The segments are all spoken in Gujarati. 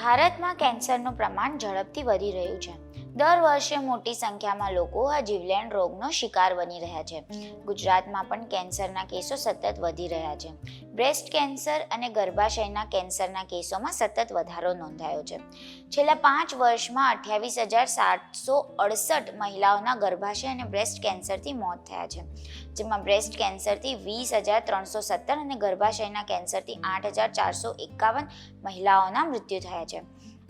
ભારતમાં કેન્સરનું પ્રમાણ ઝડપથી વધી રહ્યું છે. દર વર્ષે મોટી સંખ્યામાં લોકો આ જીવલેણ રોગનો શિકાર બની રહ્યા છે. ગુજરાતમાં પણ કેન્સરના કેસો સતત વધી રહ્યા છે. બ્રેસ્ટ કેન્સર અને ગર્ભાશયના કેન્સરના કેસોમાં સતત વધારો નોંધાયો છે. છેલ્લા પાંચ વર્ષમાં અઠ્યાવીસ હજાર સાતસો અડસઠ મહિલાઓના ગર્ભાશય અને બ્રેસ્ટ કેન્સરથી મોત થયા છે. જેમાં બ્રેસ્ટ કેન્સરથી વીસ હજાર ત્રણસો સત્તર અને ગર્ભાશયના કેન્સરથી આઠ હજાર ચારસો એકાવન મહિલાઓના મૃત્યુ થયા છે.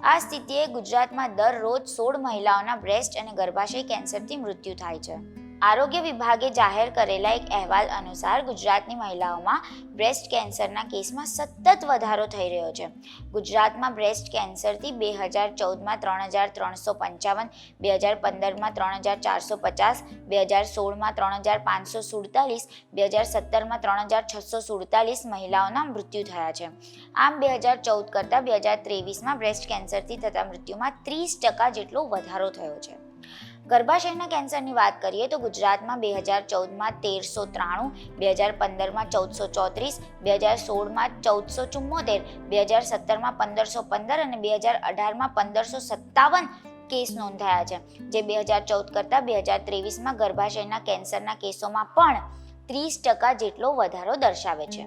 આ સ્થિતિએ ગુજરાતમાં દરરોજ સોળ મહિલાઓના બ્રેસ્ટ અને ગર્ભાશય કેન્સરથી મૃત્યુ થાય છે. આરોગ્ય વિભાગે જાહેર કરેલા એક અહેવાલ અનુસાર ગુજરાતની મહિલાઓમાં બ્રેસ્ટ કેન્સરના કેસમાં સતત વધારો થઈ રહ્યો છે. ગુજરાતમાં બ્રેસ્ટ કેન્સરથી બે હજાર ચૌદમાં ત્રણ હજાર ત્રણસો પંચાવન, બે હજાર પંદરમાં ત્રણ હજાર ચારસો પચાસ, બે હજાર સોળમાં ત્રણ હજાર પાંચસો સુડતાલીસ, બે હજાર સત્તરમાં ત્રણ હજાર છસો સુડતાલીસ મહિલાઓના મૃત્યુ થયા છે. આમ બે હજાર ચૌદ કરતાં બે હજાર ત્રેવીસમાં બ્રેસ્ટ કેન્સરથી થતા મૃત્યુમાં ત્રીસ ટકા જેટલો વધારો થયો છે. ગર્ભાશયના કેન્સરની વાત કરીએ તો ગુજરાતમાં બે હજાર ચૌદમાં તેરસો ત્રાણું, બે હજાર પંદરમાં ચૌદસો ચોત્રીસ, બે હજાર સોળમાં ચૌદસો ચુમ્મોતેર, બે હજાર સત્તરમાં પંદરસો પંદર અને બે હજાર અઢારમાં પંદરસો સત્તાવન કેસ નોંધાયા છે. જે બે હજાર ચૌદ કરતાં બે હજાર ત્રેવીસમાં ગર્ભાશયના કેન્સરના કેસોમાં પણ ત્રીસ ટકા જેટલો વધારો દર્શાવે છે.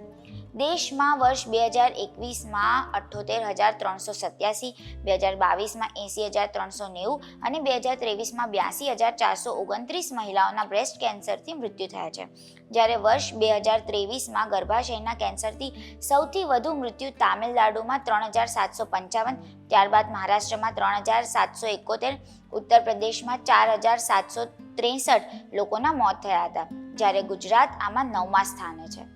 દેશમાં વર્ષ બે હજાર એકવીસમાં અઠ્ઠોતેર હજાર ત્રણસો સત્યાસી, બે હજાર બાવીસમાં એંસી હજાર ત્રણસો નેવું અને બે હજાર ત્રેવીસમાં બ્યાસી હજાર ચારસો ઓગણત્રીસ મહિલાઓના બ્રેસ્ટ કેન્સરથી મૃત્યુ થયા છે. જ્યારે વર્ષ બે હજાર ત્રેવીસમાં ગર્ભાશયના કેન્સરથી સૌથી વધુ મૃત્યુ તામિલનાડુમાં ત્રણ હજાર સાતસો પંચાવન, ત્યારબાદ મહારાષ્ટ્રમાં ત્રણ હજાર સાતસો એકોતેર ઉત્તર પ્રદેશમાં ચાર હજાર સાતસો ત્રેસઠ લોકોના મોત થયા હતા, જ્યારે ગુજરાત આમાં નવમા સ્થાને છે.